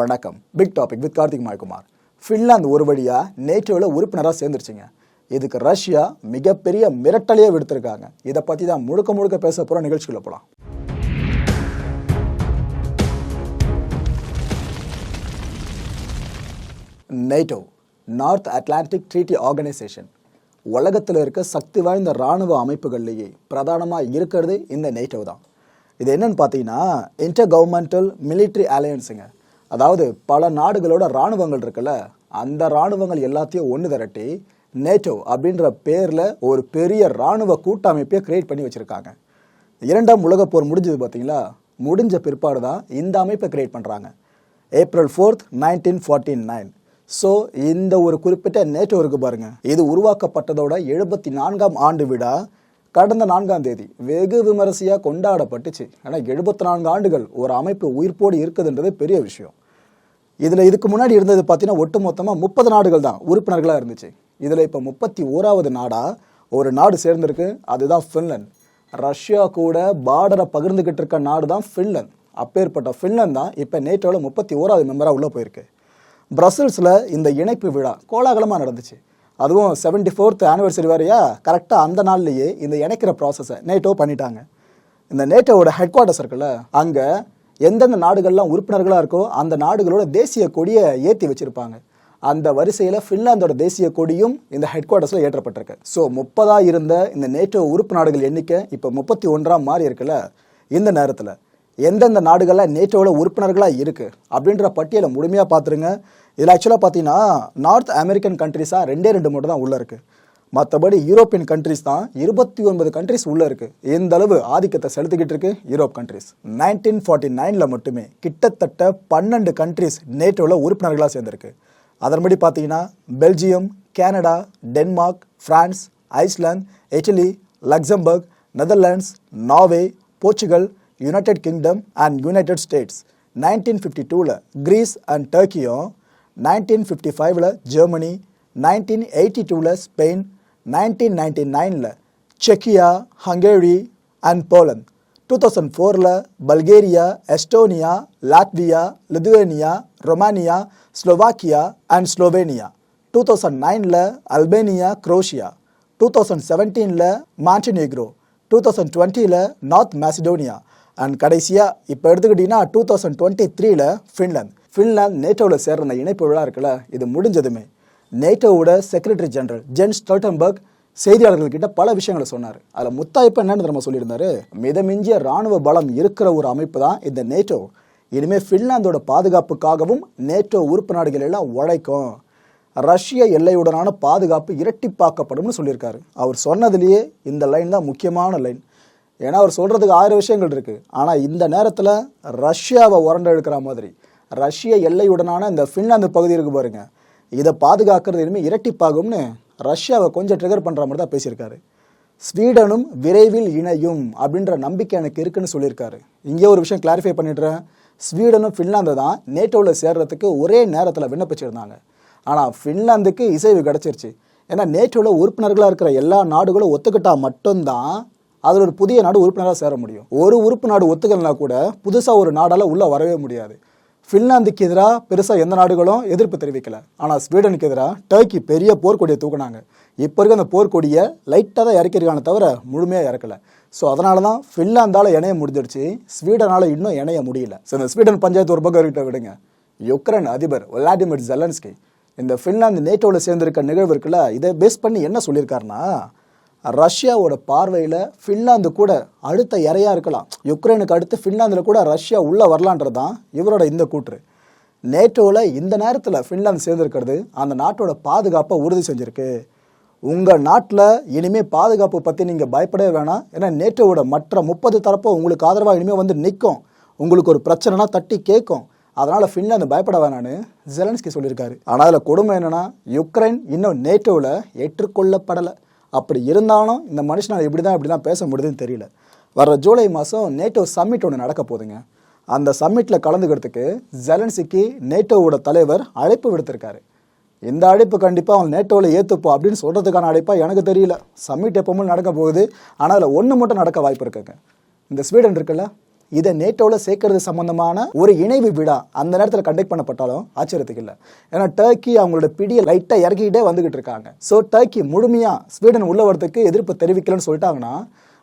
வணக்கம். Big topic with Karthik Maykumar. Finland ஒரு வழியாக நேட்டோவில் உறுப்பினராக சேர்ந்துருச்சுங்க. இதுக்கு ரஷ்யா மிகப்பெரிய மிரட்டலையே விடுத்திருக்காங்க. இதை பற்றி தான் முழுக்க முழுக்க பேச போகிற நிகழ்ச்சிக்குள்ள போகலாம் NATO North Atlantic Treaty Organization உலகத்தில் இருக்க சக்தி வாய்ந்த இராணுவ அமைப்புகள்லேயே பிரதானமாக இருக்கிறது இந்த நேட்டோ தான். இது என்னன்னு பார்த்தீங்கன்னா இன்டர் கவர்மெண்டல் மிலிட்ரி அலையன்ஸுங்க அதாவது பல நாடுகளோட இராணுவங்கள் இருக்குல்ல அந்த இராணுவங்கள் எல்லாத்தையும் ஒன்று திரட்டி நேட்டோ அப்படின்ற பேரில் ஒரு பெரிய இராணுவ கூட்டமைப்பையே கிரியேட் பண்ணி வச்சுருக்காங்க. இரண்டாம் உலகப் போர் முடிஞ்சது பார்த்தீங்களா முடிஞ்ச பிற்பாடு தான் இந்த அமைப்பை கிரியேட் பண்ணுறாங்க April fourth nineteen forty nine so இந்த ஒரு குறிப்பிட்ட நேட்டோ இருக்கு பாருங்க. இது உருவாக்கப்பட்டதோட எழுபத்தி நான்காம் ஆண்டு விழா கடந்த நான்காம் தேதி வெகு விமரிசையாக கொண்டாடப்பட்டுச்சு. ஆனால் எழுபத்தி நான்கு ஆண்டுகள் ஒரு அமைப்பு உயிர்ப்போடு இருக்குதுன்றது பெரிய விஷயம். இதில் இதுக்கு முன்னாடி இருந்தது பார்த்தீங்கன்னா ஒட்டு மொத்தமாக முப்பது நாடுகள் தான் உறுப்பினர்களாக இருந்துச்சு. இதில் இப்போ முப்பத்தி ஓராவது நாடாக ஒரு நாடு சேர்ந்திருக்கு. அதுதான் ஃபின்லாந்து. ரஷ்யா கூட பார்டரை பகிர்ந்துக்கிட்டு இருக்க நாடு தான் ஃபின்லாந்து. அப்பேற்பட்ட ஃபின்லாந்து தான் இப்போ நேட்டோவில் முப்பத்தி ஓராவது மெம்பராக உள்ளே போயிருக்கு. பிரசல்ஸில் இந்த இணைப்பு விழா கோலாகலமாக நடந்துச்சு. அதுவும் செவன்டி ஃபோர்த் ஆனிவர்சரி வரையா? கரெக்டாக அந்த நாள்லேயே இந்த இணைக்கிற ப்ராசஸை நேட்டோ பண்ணிட்டாங்க. இந்த நேட்டோவோட ஹெட் குவார்ட்டர்ஸ் இருக்குல்ல அங்கே எந்தெந்த நாடுகள்லாம் உறுப்பினர்களாக இருக்கோ அந்த நாடுகளோட தேசிய கொடியை ஏற்றி வச்சுருப்பாங்க. அந்த வரிசையில் ஃபின்லாந்தோட தேசிய கொடியும் இந்த ஹெட் குவார்ட்டர்ஸில் ஏற்றப்பட்டிருக்கு. ஸோ முப்பதாக இருந்த இந்த நேட்டோ உறுப்பு நாடுகள் எண்ணிக்கை இப்போ முப்பத்தி ஒன்றாம் மாறி இருக்குல்ல இந்த நேரத்தில் எந்தெந்த நாடுகள்லாம் நேட்டோவில் உறுப்பினர்களாக இருக்குது அப்படின்ற பட்டியலை முழுமையாக பார்த்துருங்க. இதில் ஆக்சுவலாக பார்த்தீங்கன்னா நார்த் அமெரிக்கன் கண்ட்ரிஸாக ரெண்டே ரெண்டு மட்டும் தான் உள்ளே இருக்குது மற்றபடி யூரோப்பியன் கண்ட்ரிஸ் தான் இருபத்தி ஒன்பது கண்ட்ரிஸ் உள்ளே இருக்குது எந்த அளவு ஆதிக்கத்தை செலுத்திக்கிட்டு இருக்கு? யூரோப் கண்ட்ரிஸ் நைன்டீன் ஃபார்ட்டி நைனில் மட்டுமே கிட்டத்தட்ட பன்னெண்டு கண்ட்ரிஸ் நேட்டோவில் உறுப்பினர்களாக சேர்ந்துருக்கு. அதன்படி பார்த்தீங்கன்னா Belgium Canada Denmark France Iceland Italy Luxembourg Netherlands Norway Portugal United Kingdom and United States. Nineteen fifty டூவில் கிரீஸ் அண்ட் டர்க்கியும் நைன்டீன் ஃபிஃப்டி ஃபைவ்ல ஜெர்மனி நைன்டீன் எயிட்டி டூவில் ஸ்பெயின் நைன்டீன் நைன்டி நைனில் செக்கியா Hungary and Poland. Two thousand ஃபோரில் Bulgaria Estonia Latvia Lithuania Romania Slovakia and Slovenia. Two thousand நைனில் Albania Croatia. Two thousand செவன்டீனில் Montenegro two thousand டுவெண்ட்டியில் North Macedonia. And கடைசியாக இப்போ எடுத்துக்கிட்டிங்கன்னா two thousand twenty த்ரீல Finland. Finland நேட்டோவில் சேர்ற அந்த இணைப்பு விழா இருக்குல்ல இது முடிஞ்சதுமே. நேட்டோவோட செக்ரட்டரி ஜெனரல் ஜென் ஸ்டோல்டன்பர்க் செய்தியாளர்கள்கிட்ட பல விஷயங்களை சொன்னார். அதில் முத்தாய்ப்பு என்னன்னு நம்ம சொல்லியிருந்தாரு? மிதமிஞ்சிய ராணுவ பலம் இருக்கிற ஒரு அமைப்பு தான் இந்த நேட்டோ. இனிமேல் ஃபின்லாந்தோட பாதுகாப்புக்காகவும் நேட்டோ உறுப்பு நாடுகள் எல்லாம் உழைக்கும். ரஷ்ய எல்லையுடனான பாதுகாப்பு இரட்டிப்பாக்கப்படும்னு சொல்லியிருக்காரு. அவர் சொன்னதுலேயே இந்த லைன் தான் முக்கியமான லைன். ஏன்னா அவர் சொல்கிறதுக்கு ஆயிரம் விஷயங்கள் இருக்குது ஆனால் இந்த நேரத்தில் ரஷ்யாவை உரண்டு மாதிரி ரஷ்ய எல்லையுடனான இந்த ஃபின்லாந்து பகுதி இருக்கு பாருங்க. இதை பாதுகாக்கிறது இனிமேல் இரட்டிப்பாகும்னு ரஷ்யாவை கொஞ்சம் ட்ரிகர் பண்ணுற மாதிரி தான் பேசியிருக்காரு. ஸ்வீடனும் விரைவில் இணையும் அப்படின்ற நம்பிக்கை எனக்கு இருக்குன்னு சொல்லியிருக்காரு. இங்கே ஒரு விஷயம் கிளாரிஃபை பண்ணிடுறேன். ஸ்வீடனும் ஃபின்லாந்து தான் நேட்டோவில் சேர்றதுக்கு ஒரே நேரத்தில் விண்ணப்பிச்சிருந்தாங்க. ஆனால் ஃபின்லாந்துக்கு இசைவு கிடச்சிருச்சு. ஏன்னா நேட்டோவில் உறுப்பினர்களாக இருக்கிற எல்லா நாடுகளும் ஒத்துக்கிட்டால் மட்டும்தான் அதில் ஒரு புதிய நாடு உறுப்பினராக சேர முடியும். ஒரு உறுப்பு நாடு ஒத்துக்கலைனா கூட புதுசாக ஒரு நாடால் உள்ளே வரவே முடியாது. ஃபின்லாந்துக்கு எதிராக பெருசாக எந்த நாடுகளும் எதிர்ப்பு தெரிவிக்கல. ஆனால் ஸ்வீடனுக்கு எதிராக டர்க்கி பெரிய போர்க்கொடியை தூக்குனாங்க. இப்போ இருக்க அந்த போர்க்கொடியை லைட்டாக தான் இறக்கிருக்கானே தவிர முழுமையாக இறக்கலை. ஸோ அதனால தான் ஃபின்லாந்தால் இணைய முடிஞ்சிடுச்சு. ஸ்வீடனால் இன்னும் இணைய முடியல. ஸோ இந்த ஸ்வீடன் பஞ்சாயத்து ஒரு பக்கம் இருக்கிட்ட விடுங்க. யுக்ரைன் அதிபர் விளாடிமிர் ஜெலன்ஸ்கி இந்த ஃபின்லாந்து நேட்டோவில் சேர்ந்திருக்க நிகழ்வு இருக்குல்ல இதை பேஸ் பண்ணி என்ன சொல்லியிருக்காருன்னா ரஷ்யாவோட பார்வையில் ஃபின்லாந்து கூட அடுத்த இறையாக இருக்கலாம். யுக்ரைனுக்கு அடுத்து ஃபின்லாந்தில் கூட ரஷ்யா உள்ளே வரலான்றது தான் இவரோட இந்த கூற்று. நேட்டோவில் இந்த நேரத்தில் ஃபின்லாந்து சேர்ந்துருக்கிறது அந்த நாட்டோட பாதுகாப்பை உறுதி செஞ்சுருக்கு. உங்கள் நாட்டில் இனிமேல் பாதுகாப்பு பற்றி நீங்கள் பயப்படவே வேணாம். ஏன்னா நேட்டோவோட மற்ற முப்பது தரப்பும் உங்களுக்கு ஆதரவாக இனிமேல் வந்து நிற்கும் உங்களுக்கு ஒரு பிரச்சனைனா தட்டி கேட்கும் அதனால் ஃபின்லாந்து பயப்பட வேணான்னு ஜெலன்ஸ்கி சொல்லியிருக்காரு. ஆனால் அதில் கொடுமை என்னென்னா யுக்ரைன் இன்னும் நேட்டோவில் ஏற்றுக்கொள்ளப்படலை. அப்படி இருந்தாலும் இந்த மனுஷனால் எப்படி தான் இப்படி தான் பேச முடியுதுன்னு தெரியல. வர ஜூலை மாதம் நேட்டோ சம்மிட் ஒன்று நடக்க போகுதுங்க. அந்த சம்மிட்டில் கலந்துக்கிறதுக்கு ஜெலன்சிக்கு நேட்டோவோட தலைவர் அழைப்பு விடுத்திருக்காரு. இந்த அழைப்பு கண்டிப்பாக அவங்க நேட்டோவில் ஏற்றுப்போம் அப்படின்னு சொல்கிறதுக்கான அழைப்பாக எனக்கு தெரியல. சம்மிட் எப்பவும் நடக்க போகுது. ஆனால் அதில் ஒன்று மட்டும் நடக்க வாய்ப்பு இருக்குங்க. இந்த ஸ்வீடன் இருக்குல்ல இதை நேட்டோவில் சேர்க்கறது சம்பந்தமான ஒரு இணைவு விழா அந்த நேரத்தில் கண்டக்ட் பண்ணப்பட்டாலும் ஆச்சரியத்துக்கு இல்லை. ஏன்னா டர்க்கி அவங்களோட பிடியை லைட்டாக இறக்கிக்கிட்டே வந்துகிட்டு இருக்காங்க. ஸோ டர்க்கி முழுமையாக ஸ்வீடன் உள்ள வரதுக்கு எதிர்ப்பு தெரிவிக்கலன்னு சொல்லிட்டாங்கன்னா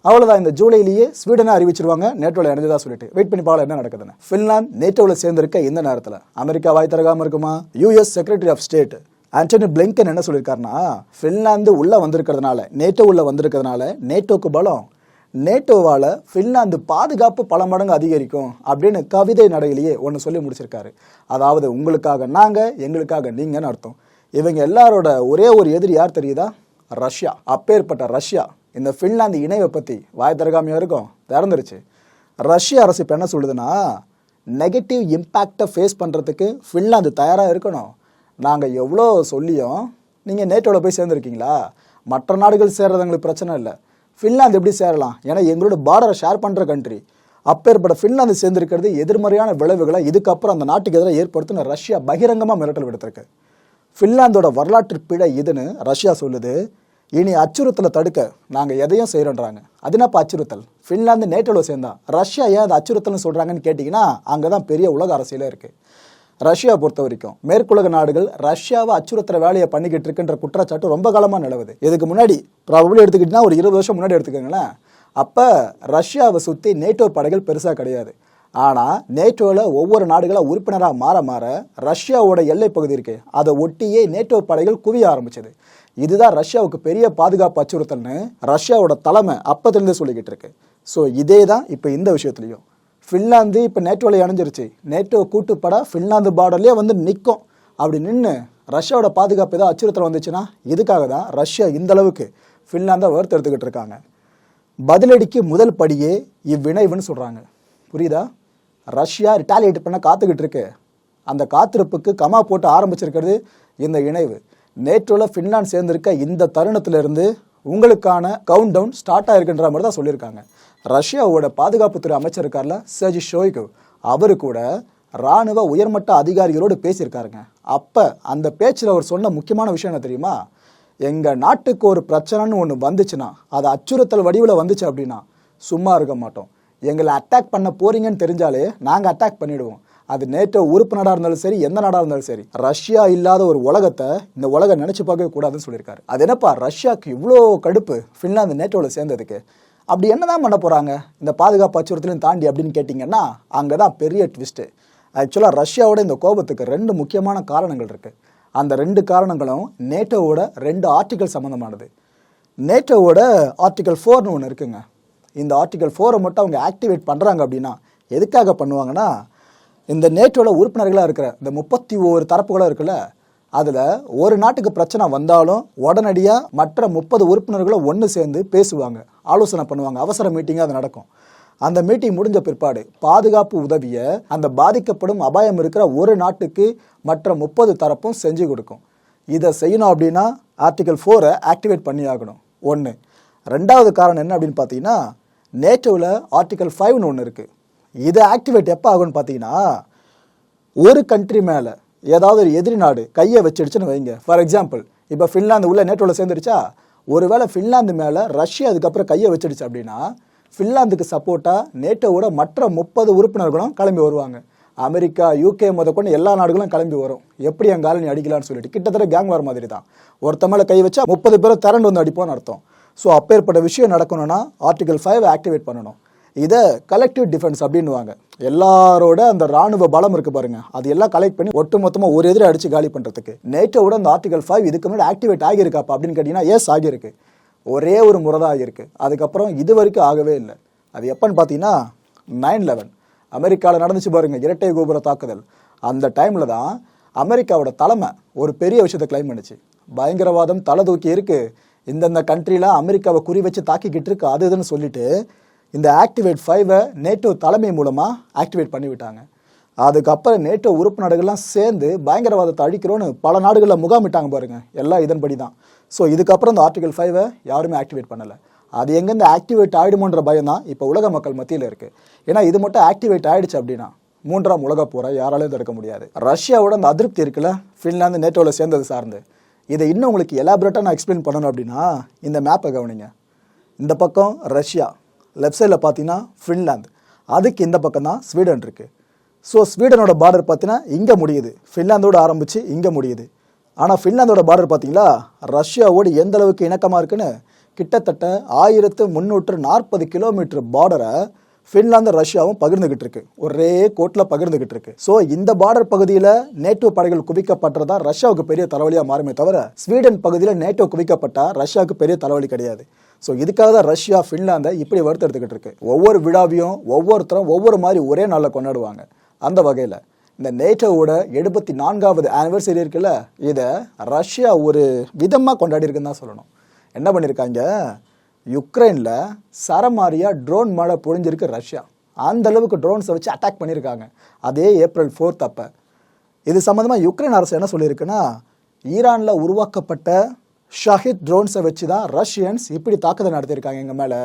அவ்வளோதான் இந்த ஜூலையிலேயே ஸ்வீடனை அறிவிச்சிருவாங்க. நேட்டோவில் இணைஞ்சதா சொல்லிட்டு. வெயிட் பண்ணி பார்க்கலாம் என்ன நடக்குதுன்னு. ஃபின்லாந்து நேட்டோவில் சேர்ந்திருக்க இந்த நேரத்தில். அமெரிக்கா வாய் தரகாமல் இருக்குமா? US secretary of state Antony Blinken என்ன சொல்லியிருக்காருன்னா ஃபின்லாந்து உள்ளே வந்திருக்கிறதுனால நேட்டோ உள்ளே வந்திருக்கிறதுனால நேட்டோக்கு பலம் நேட்டோவால் ஃபின்லாந்து பாதுகாப்பு பல மடங்கு அதிகரிக்கும் அப்படின்னு கவிதை நடையிலேயே ஒன்று சொல்லி முடிச்சிருக்காரு. அதாவது உங்களுக்காக நாங்கள் எங்களுக்காக நீங்கன்னு அர்த்தம். இவங்க எல்லாரோட ஒரே ஒரு எதிரி யார் தெரியுதா? ரஷ்யா. அப்பேற்பட்ட ரஷ்யா. இந்த ஃபின்லாந்து இணைவை பற்றி வாய் திறக்காமையாக இருக்கும். திறந்துருச்சு. ரஷ்ய அரசு இப்போ என்ன சொல்லுதுன்னா நெகட்டிவ் இம்பேக்டை ஃபேஸ் பண்ணுறதுக்கு ஃபின்லாந்து தயாராக இருக்கணும். நாங்கள் எவ்வளோ சொல்லியும் நீங்கள் நேட்டோவில் போய் சேர்ந்துருக்கீங்களா? மற்ற நாடுகள் சேர்றது எங்களுக்கு பிரச்சனை இல்லை. ஃபின்லாந்து எப்படி சேரலாம்? ஏன்னா எங்களோட பார்டரை ஷேர் பண்ணுற கண்ட்ரி அப்பேற்பட்ட ஃபின்லாந்து சேர்ந்திருக்கிறது எதிர்மறையான விளைவுகளை இதுக்கப்புறம் அந்த நாட்டுக்கு எதிராக ஏற்படுத்தின ரஷ்யா பகிரங்கமாக மிரட்டல் விடுத்திருக்கு. ஃபின்லாந்தோட வரலாற்று பிழை இதுன்னு ரஷ்யா சொல்லுது. இனி அச்சுறுத்தலை தடுக்க நாங்கள் எதையும் செய்கிறோன்றாங்க அது என்னப்பா அச்சுறுத்தல்? ஃபின்லாந்து நேட்டோவில் சேர்ந்தா ரஷ்யா ஏன் அது அச்சுறுத்தல்னு சொல்கிறாங்கன்னு கேட்டிங்கன்னா அங்கே தான் பெரிய உலக அரசியலே இருக்குது ரஷ்யா பொறுத்த வரைக்கும். மேற்குலக நாடுகள் ரஷ்யாவை அச்சுறுத்துற வேலையை பண்ணிக்கிட்டு இருக்குன்ற குற்றச்சாட்டு ரொம்ப காலமாக நிலவுது. இதுக்கு முன்னாடி ப்ராபபிளி எடுத்துக்கிட்டிங்கன்னா ஒரு இருபது வருஷம் முன்னாடி எடுத்துக்கோங்களேன். அப்போ ரஷ்யாவை சுற்றி நேட்டோ படைகள் பெருசாக கிடையாது. ஆனால் நேட்டோவில் ஒவ்வொரு நாடுகளாக உறுப்பினராக மாற மாற ரஷ்யாவோட எல்லை பகுதி இருக்கு அதை ஒட்டியே நேட்டோ படைகள் குவிய ஆரம்பிச்சது. இதுதான் ரஷ்யாவுக்கு பெரிய பாதுகாப்பு அச்சுறுத்தல்னு ரஷ்யாவோட தலைமை அப்பத்திலிருந்தே சொல்லிக்கிட்டு இருக்கு. ஸோ இதே தான் இப்போ இந்த விஷயத்துலையும். ஃபின்லாந்து இப்போ நேட்டோவில் இணைஞ்சிருச்சு. நேட்டோ கூட்டுப்பட ஃபின்லாந்து பார்டர்லேயே வந்து நிற்கும் அப்படி நின்று ரஷ்யாவோட பாதுகாப்பு ஏதாவது அச்சுறுத்தல் வந்துச்சுன்னா இதுக்காக தான்? ரஷ்யா இந்த அளவுக்கு ஃபின்லாந்தை வறுத்து எடுத்துக்கிட்டு இருக்காங்க. பதிலடிக்கு முதல் படியே இவ்விணைவுன்னு சொல்கிறாங்க புரியுதா? ரஷ்யா ரிட்டாலியேட் பண்ண காத்துக்கிட்டு இருக்கு. அந்த காத்திருப்புக்கு கமா போட்டு ஆரம்பிச்சிருக்கிறது இந்த இணைவு. நேற்றோவில் ஃபின்லாந்து சேர்ந்திருக்க இந்த தருணத்திலிருந்து உங்களுக்கான கவுண்ட் டவுன் ஸ்டார்ட் ஆயிருக்குன்ற மாதிரி தான் சொல்லியிருக்காங்க. ரஷ்யாவோட பாதுகாப்புத்துறை அமைச்சர் இருக்கார்ல சஜி ஷோய்கு அவரு கூட ராணுவ உயர்மட்ட அதிகாரிகளோடு பேசியிருக்காருங்க. அப்போ அந்த பேச்சில் அவர் சொன்ன முக்கியமான விஷயம் என்ன தெரியுமா? எங்கள் நாட்டுக்கு ஒரு பிரச்சனைன்னு ஒன்று வந்துச்சுன்னா அது அச்சுறுத்தல் வடிவில் வந்துச்சு அப்படின்னா சும்மா இருக்க மாட்டோம். எங்களை அட்டாக் பண்ண போறீங்கன்னு தெரிஞ்சாலே நாங்கள் அட்டாக் பண்ணிவிடுவோம் அது நேட்டோ உறுப்பு நாடாக இருந்தாலும் சரி எந்த நாடாக இருந்தாலும் சரி ரஷ்யா இல்லாத ஒரு உலகத்தை இந்த உலகம் நினச்சி பார்க்கவே கூடாதுன்னு சொல்லியிருக்காரு. அது என்னப்பா ரஷ்யாவுக்கு இவ்வளோ கடுப்பு ஃபின்லாந்து நேட்டோவில் சேர்ந்ததுக்கு. அப்படி என்னதான் பண்ண போகிறாங்க இந்த பாதுகாப்பு அச்சுறுத்தலையும் தாண்டி அப்படின்னு கேட்டிங்கன்னா அங்கே தான் பெரிய ட்விஸ்ட்டு ஆக்சுவலாக ரஷ்யாவோட இந்த கோபத்துக்கு ரெண்டு முக்கியமான காரணங்கள் இருக்குது அந்த ரெண்டு காரணங்களும் நேட்டோவோட ரெண்டு ஆர்டிகல் சம்மந்தமானது நேட்டோவோட ஆர்டிகல் ஃபோர்னு ஒன்று இருக்குங்க. இந்த ஆர்டிகல் ஃபோரை மட்டும் அவங்க ஆக்டிவேட் பண்ணுறாங்க அப்படின்னா எதுக்காக பண்ணுவாங்கன்னா இந்த நேட்டோட உறுப்பினர்களாக இருக்கிற இந்த முப்பத்தி ஓரு தரப்புகளும் இருக்குல்ல அதில் ஒரு நாட்டுக்கு பிரச்சனை வந்தாலும் உடனடியாக மற்ற முப்பது உறுப்பினர்களும் ஒன்று சேர்ந்து பேசுவாங்க ஆலோசனை பண்ணுவாங்க அவசர மீட்டிங்காக அது நடக்கும். அந்த மீட்டிங் முடிஞ்ச பிற்பாடு பாதுகாப்பு உதவியை அந்த பாதிக்கப்படும் அபாயம் இருக்கிற ஒரு நாட்டுக்கு மற்ற முப்பது தரப்பும் செஞ்சு கொடுக்கும். இதை செய்யணும் அப்படின்னா ஆர்டிகல் ஃபோரை ஆக்டிவேட் பண்ணி ஆகணும். ஒன்று ரெண்டாவது காரணம் என்ன அப்படின்னு பார்த்தீங்கன்னா நேட்டோவில் ஆர்டிகல் ஃபைவ்னு ஒன்று இருக்குது இது ஆக்டிவேட் எப்போ ஆகும்னு பார்த்தீங்கன்னா ஒரு கண்ட்ரி மேலே ஏதாவது ஒரு எதிரி நாடு கையை வச்சிடுச்சுன்னு வைங்க. ஃபார் எக்ஸாம்பிள் இப்போ ஃபின்லாந்து உள்ள நேட்டோவில் சேர்ந்துருச்சா? ஒருவேளை ஃபின்லாந்து மேலே ரஷ்யா அதுக்கப்புறம் கையை வச்சிடுச்சு அப்படின்னா ஃபின்லாந்துக்கு சப்போர்ட்டாக நேட்டோவோட மற்ற முப்பது உறுப்பினர்களும் கிளம்பி வருவாங்க. அமெரிக்கா யூகே முதற்கொண்டு எல்லா நாடுகளும் கிளம்பி வரும். எப்படி என் காலனி அடிக்கலாம்னு சொல்லிட்டு. கிட்டத்தட்ட கேங் வர மாதிரி தான். ஒருத்த மேலே கை வச்சா முப்பது பேரை திரண்டு வந்து அடிப்போம்னு அர்த்தம். ஸோ அப்பேற்பட்ட விஷயம் நடக்கணும்னா ஆர்டிகல் ஃபைவ் ஆக்டிவேட் பண்ணணும். இதை கலெக்டிவ் டிஃபென்ஸ் அப்படின்னுவாங்க. எல்லாரோட அந்த ராணுவ பலம் இருக்கு பாருங்க. அது எல்லாம் கலெக்ட் பண்ணி ஒட்டு மொத்தமாக ஒரு எதிரை அடிச்சு காலி பண்ணுறதுக்கு நேட்டோட அந்த ஆர்டிகல் ஃபைவ் இதுக்கு முன்னாடி ஆக்டிவேட் ஆகியிருக்காப்பா அப்படின்னு கேட்டிங்கன்னா எஸ் ஆகியிருக்கு. ஒரே ஒரு முறை தான் ஆகியிருக்கு. அதுக்கப்புறம் இது வரைக்கும் ஆகவே இல்லை. அது எப்பன்னு பார்த்தீங்கன்னா நைன் லெவன் அமெரிக்காவில் நடந்துச்சு பாருங்க இரட்டை கோபுர தாக்குதல். அந்த டைமில் தான் அமெரிக்காவோட தலைமை ஒரு பெரிய விஷயத்தை கிளைம் பண்ணுச்சு. பயங்கரவாதம் தலை தூக்கி இருக்கு. இந்தந்த கண்ட்ரியில் அமெரிக்காவை குறி வச்சு தாக்கிக்கிட்டு இருக்கு. அது இதுன்னு சொல்லிட்டு இந்த ஆக்டிவேட் ஃபைவை நேட்டோ தலைமை மூலமாக ஆக்டிவேட் பண்ணிவிட்டாங்க. அதுக்கப்புறம் நேட்டோ உறுப்பு நாடுகள்லாம் சேர்ந்து பயங்கரவாதத்தை அழிக்கிறோன்னு பல நாடுகளில் முகாமிட்டாங்க பாருங்கள் எல்லாம் இதன்படி தான் ஸோ இதுக்கப்புறம் இந்த ஆர்டிகல் ஃபைவை யாருமே ஆக்டிவேட் பண்ணலை. அது எங்கேருந்து ஆக்டிவேட் ஆகிடுமோன்ற பயம் தான் இப்போ உலக மக்கள் மத்தியில் இருக்குது ஏன்னா இது மட்டும் ஆக்டிவேட் ஆகிடுச்சு அப்படின்னா மூன்றாம் உலக போரை யாராலையும் தடுக்க முடியாது. ரஷ்யாவோட அந்த அதிருப்தி இருக்குல்ல? ஃபின்லாந்து நேட்டோவில் சேர்ந்தது சார்ந்து. இதை இன்னும் உங்களுக்கு எலாபரேட்டாக நான் எக்ஸ்பிளைன் பண்ணணும் அப்படின்னா இந்த மேப்பை கவனிங்க. இந்த பக்கம் ரஷ்யா. லெஃப்ட் சைடில் பார்த்தீங்கன்னா ஃபின்லாந்து அதுக்கு இந்த பக்கம் தான் ஸ்வீடன் இருக்குது ஸோ ஸ்வீடனோட பார்டர் பார்த்தீங்கன்னா இங்கே முடியுது. ஃபின்லாந்தோடு ஆரம்பித்து இங்கே முடியுது. ஆனால் ஃபின்லாந்தோட பார்டர் பார்த்தீங்களா? ரஷ்யாவோடு எந்த அளவுக்கு இணக்கமாக இருக்குன்னு? கிட்டத்தட்ட ஆயிரத்து முந்நூற்று நாற்பது கிலோமீட்டர் பார்டரை ஃபின்லாந்து ரஷ்யாவும் பகிர்ந்துக்கிட்டு இருக்கு. ஒரே கோட்டில் பகிர்ந்துக்கிட்டு இருக்கு. ஸோ இந்த பார்டர் பகுதியில் நேட்டோ படைகள் குவிக்கப்பட்டதா ரஷ்யாவுக்கு பெரிய தலைவலியாக மாறுமே தவிர ஸ்வீடன் பகுதியில் நேட்டோ குவிக்கப்பட்டால் ரஷ்யாவுக்கு பெரிய தலைவலி கிடையாது. ஸோ இதுக்காக தான் ரஷ்யா ஃபின்லாந்தை இப்படி வறுத்தெடுத்துக்கிட்டு இருக்கு. ஒவ்வொரு விழாவையும் ஒவ்வொருத்தரும் ஒவ்வொரு மாதிரி ஒரே நாளில் கொண்டாடுவாங்க. அந்த வகையில் இந்த நேட்டோவோட எழுபத்தி நான்காவது ஆனிவர்சரி இருக்குல்ல இதை ரஷ்யா ஒரு விதமாக கொண்டாடி இருக்குன்னு தான் சொல்லணும். என்ன பண்ணியிருக்காங்க? யுக்ரைனில் சரமாரியாக ட்ரோன் மழை பொழிஞ்சிருக்கு ரஷ்யா. அந்த அளவுக்கு ட்ரோன்ஸை வச்சு அட்டாக் பண்ணியிருக்காங்க. அதே ஏப்ரல் ஃபோர்த் அப்போ. இது சம்மந்தமாக யுக்ரைன் அரசு என்ன சொல்லியிருக்குன்னா ஈரானில் உருவாக்கப்பட்ட ஷஹித் ட்ரோன்ஸை வச்சு தான் ரஷ்யன்ஸ் இப்படி தாக்குதல் நடத்தியிருக்காங்க எங்கள் மேலே.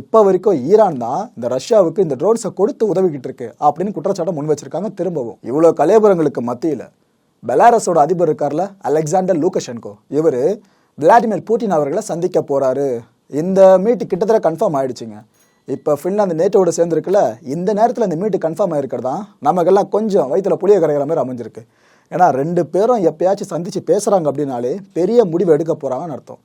இப்போ வரைக்கும் ஈரான் தான் இந்த ரஷ்யாவுக்கு இந்த ட்ரோன்ஸை கொடுத்து உதவிக்கிட்டு இருக்கு அப்படின்னு குற்றச்சாட்டை முன் வச்சிருக்காங்க திரும்பவும். இவ்வளோ கலேபுரங்களுக்கு மத்தியில். பெலாரஸோட அதிபர் இருக்கார்ல அலெக்சாண்டர் லூகஷென்கோ. இவர் விளாடிமிர் புட்டின் அவர்களை சந்திக்க போகிறாரு இந்த மீட்டு கிட்டத்தட்ட கன்ஃபார்ம் ஆயிடுச்சுங்க. இப்போ ஃபின்லாந்து நேட்டோட சேர்ந்துருக்குல்ல இந்த நேரத்தில் இந்த மீட்டு கன்ஃபார்ம் ஆயிருக்கிறதா? நமக்கெல்லாம் கொஞ்சம் வயிற்றில் புளிய கரைகிற மாதிரி அமைஞ்சிருக்கு. ஏன்னா ரெண்டு பேரும் எப்பயாச்சும் சந்தித்து பேசுகிறாங்க அப்படின்னாலே பெரிய முடிவு எடுக்க போகிறாங்கன்னு அர்த்தம்.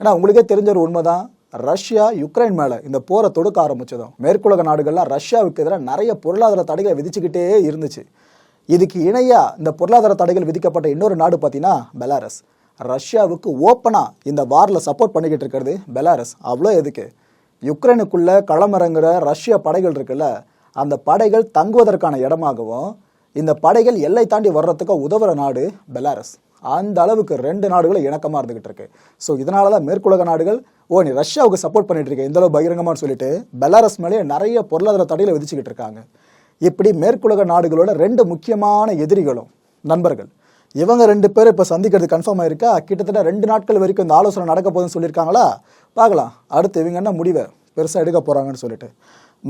ஏன்னா உங்களுக்கே தெரிஞ்ச ஒரு உண்மை தான் ரஷ்யா யுக்ரைன் மேலே இந்த போரை தொடுக்க ஆரம்பிச்சதும் மேற்குலக நாடுகள்லாம் ரஷ்யாவுக்கு எதிராக நிறைய பொருளாதார தடைகளை விதிச்சுக்கிட்டே இருந்துச்சு. இதுக்கு இணையாக இந்த பொருளாதார தடைகள் விதிக்கப்பட்ட இன்னொரு நாடு பார்த்தீங்கன்னா பெலாரஸ். ரஷ்யாவுக்கு ஓப்பனாக இந்த வாரில் சப்போர்ட் பண்ணிக்கிட்டு இருக்கிறது பெலாரஸ். அவ்வளோ எதுக்கு? யுக்ரைனுக்குள்ளே களமிறங்குற ரஷ்ய படைகள் இருக்குல்ல அந்த படைகள் தங்குவதற்கான இடமாகவும் இந்த படைகள் எல்லை தாண்டி வர்றதுக்கு உதவுற நாடு பெலாரஸ். அந்த அளவுக்கு ரெண்டு நாடுகளும் இணக்கமாக இருந்துகிட்டு இருக்கு. ஸோ இதனால தான் மேற்குலக நாடுகள் ஓ நீ ரஷ்யாவுக்கு சப்போர்ட் பண்ணிட்டு இருக்க இந்த அளவு பகிரங்கமான்னு சொல்லிட்டு பெலாரஸ் மேலேயே நிறைய பொருளாதார தடைகளை விதிச்சுக்கிட்டு இருக்காங்க. இப்படி மேற்குலக நாடுகளோட ரெண்டு முக்கியமான எதிரிகளும் நண்பர்கள். இவங்க ரெண்டு பேரும் இப்போ சந்திக்கிறது கன்ஃபார்ம் ஆயிருக்கா? கிட்டத்தட்ட ரெண்டு நாட்கள் வரைக்கும் இந்த ஆலோசனை நடக்க போகுதுன்னு சொல்லியிருக்காங்களா? பார்க்கலாம். அடுத்து இவங்க என்ன முடிவை பெருசாக எடுக்க போகிறாங்கன்னு சொல்லிட்டு.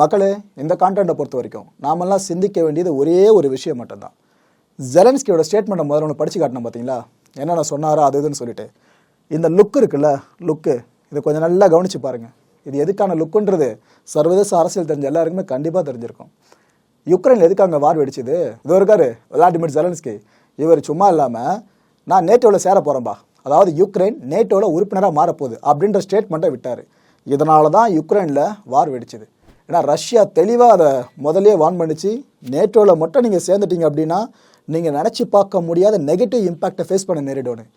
மக்களே இந்த கான்டென்ட்டை பொறுத்த வரைக்கும் நாமெல்லாம் சிந்திக்க வேண்டியது ஒரே ஒரு விஷயம் மட்டும்தான். ஜெலன்ஸ்கியோட ஸ்டேட்மெண்ட்டை முதல்ல ஒன்று படிச்சு காட்டினோம் பார்த்தீங்களா என்னென்ன சொன்னாரோ அது இதுன்னு சொல்லிட்டு. இந்த லுக் இருக்குல்ல லுக்கு இதை கொஞ்சம் நல்லா கவனிச்சு பாருங்கள் இது எதுக்கான லுக்குன்றது சர்வதேச அரசியல் தெரிஞ்ச எல்லாருக்குமே கண்டிப்பாக தெரிஞ்சிருக்கும். யுக்ரைனில் எதுக்கு அங்கே வார் வெடிச்சுது? இது இருக்காரு விளாடிமிர் ஜெலன்ஸ்கி இவர் சும்மா இல்லாமல் நான் நேட்டோவில் சேர போகிறேன்பா அதாவது யுக்ரைன் நேட்டோவில் உறுப்பினராக மாறப்போகுது அப்படின்ற ஸ்டேட்மெண்ட்டை விட்டார். இதனால தான் யுக்ரைனில் வார் வெடிச்சுது. ஏன்னா ரஷ்யா தெளிவாக அதை முதலே வான் பண்ணிச்சு. நேட்டோவில் மட்டும் நீங்கள் சேர்ந்துட்டீங்க அப்படின்னா நீங்கள் நினச்சி பார்க்க முடியாத நெகட்டிவ் இம்பாக்டை ஃபேஸ் பண்ண நேரிடணும்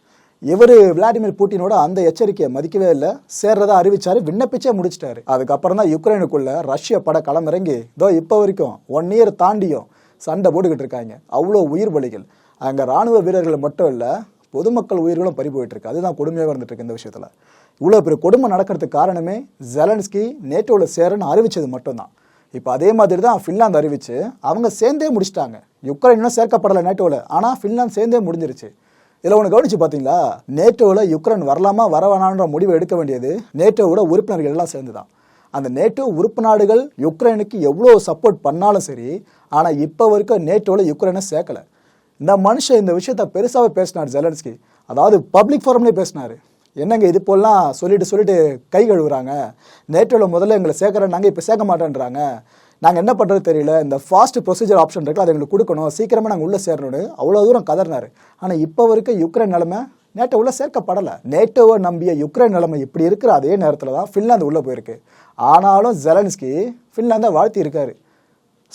இவர் விளாடிமிர் புட்டினோட அந்த எச்சரிக்கையை மதிக்கவே இல்லை. சேர்றதா அறிவிச்சாரு விண்ணப்பிச்சே முடிச்சிட்டாரு. அதுக்கப்புறம் தான் யுக்ரைனுக்குள்ள ரஷ்ய பட களமிறங்கி இதோ இப்போ வரைக்கும் ஒன் இயர் தாண்டியும் சண்டை போட்டுக்கிட்டு இருக்காங்க. அவ்வளோ உயிர் பலிகள் அங்கே ராணுவ வீரர்கள் மட்டும் இல்லை பொதுமக்கள் உயிர்களும் பறி போயிட்டு இருக்கு அதுதான் கொடுமையாக இருந்துட்டு இருக்கு இந்த விஷயத்தில். இவ்வளோ பெரிய கொடுமை நடக்கிறதுக்கு காரணமே ஜெலன்ஸ்கி நேட்டோவில் சேரன்னு அறிவிச்சது மட்டும்தான். இப்போ அதே மாதிரி தான் ஃபின்லாந்து அறிவிச்சு அவங்க சேர்ந்தே முடிச்சிட்டாங்க. யுக்ரைன் இன்னும் சேர்க்கப்படலை நேட்டோவில் ஆனால் ஃபின்லாந்து சேர்ந்தே முடிஞ்சிருச்சு. இதில் ஒன்று கவனிச்சு பார்த்தீங்களா நேட்டோவில் யுக்ரைன் வரலாமா வர வேணான்ற முடிவை எடுக்க வேண்டியது நேட்டோவோட உறுப்பினர்கள் எல்லாம் சேர்ந்து தான் அந்த நேட்டோ உறுப்பு நாடுகள் யுக்ரைனுக்கு எவ்வளோ சப்போர்ட் பண்ணாலும் சரி ஆனால் இப்போ வரைக்கும் நேட்டோவில் யுக்ரைனை சேர்க்கலை. இந்த மனுஷன் இந்த விஷயத்த பெருசாகவே பேசினார் ஜெலன்ஸ்கி. அதாவது பப்ளிக் ஃபோரம்லேயே பேசினார். என்னங்க இது போலாம் சொல்லிட்டு சொல்லிட்டு கை கழுவுறாங்க. நேட்டோவில் முதல்ல எங்களை சேர்க்குறேன் இப்போ சேர்க்க மாட்டேன்றாங்க. நாங்கள் என்ன பண்ணுறது தெரியல. இந்த ஃபாஸ்ட் ப்ரொசீஜர் ஆப்ஷன் இருக்குல்ல அதை எங்களுக்கு கொடுக்கணும். சீக்கிரமாக நாங்கள் உள்ளே சேரணும்னு அவ்வளோ தூரம் கதறினார். ஆனால் இப்போ வரைக்கும் யுக்ரைன் நிலமை நேட்டோ உள்ளே சேர்க்கப்படலை. நேட்டோவை நம்பிய யுக்ரைன் நிலைமை இப்படி இருக்கிற அதே நேரத்தில் தான் ஃபின்லாந்து உள்ளே போயிருக்கு. ஆனாலும் ஜெலன்ஸ்கி ஃபின்லாந்தை வாழ்த்தி இருக்காரு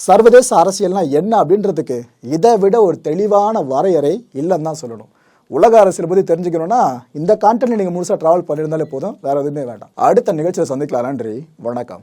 சர்வதேச அரசியல்னா என்ன அப்படின்றதுக்கு இதை விட ஒரு தெளிவான வரையறை இல்லைன்னு தான் சொல்லணும். உலக அரசியல் பற்றி தெரிஞ்சுக்கணும்னா இந்த கான்டென்ட் நீங்கள் முழுசாக ட்ராவல் பண்ணியிருந்தாலே போதும் வேறு எதுவுமே வேண்டாம். அடுத்த நிகழ்ச்சியில் சந்திக்கலாம். நன்றி. வணக்கம்.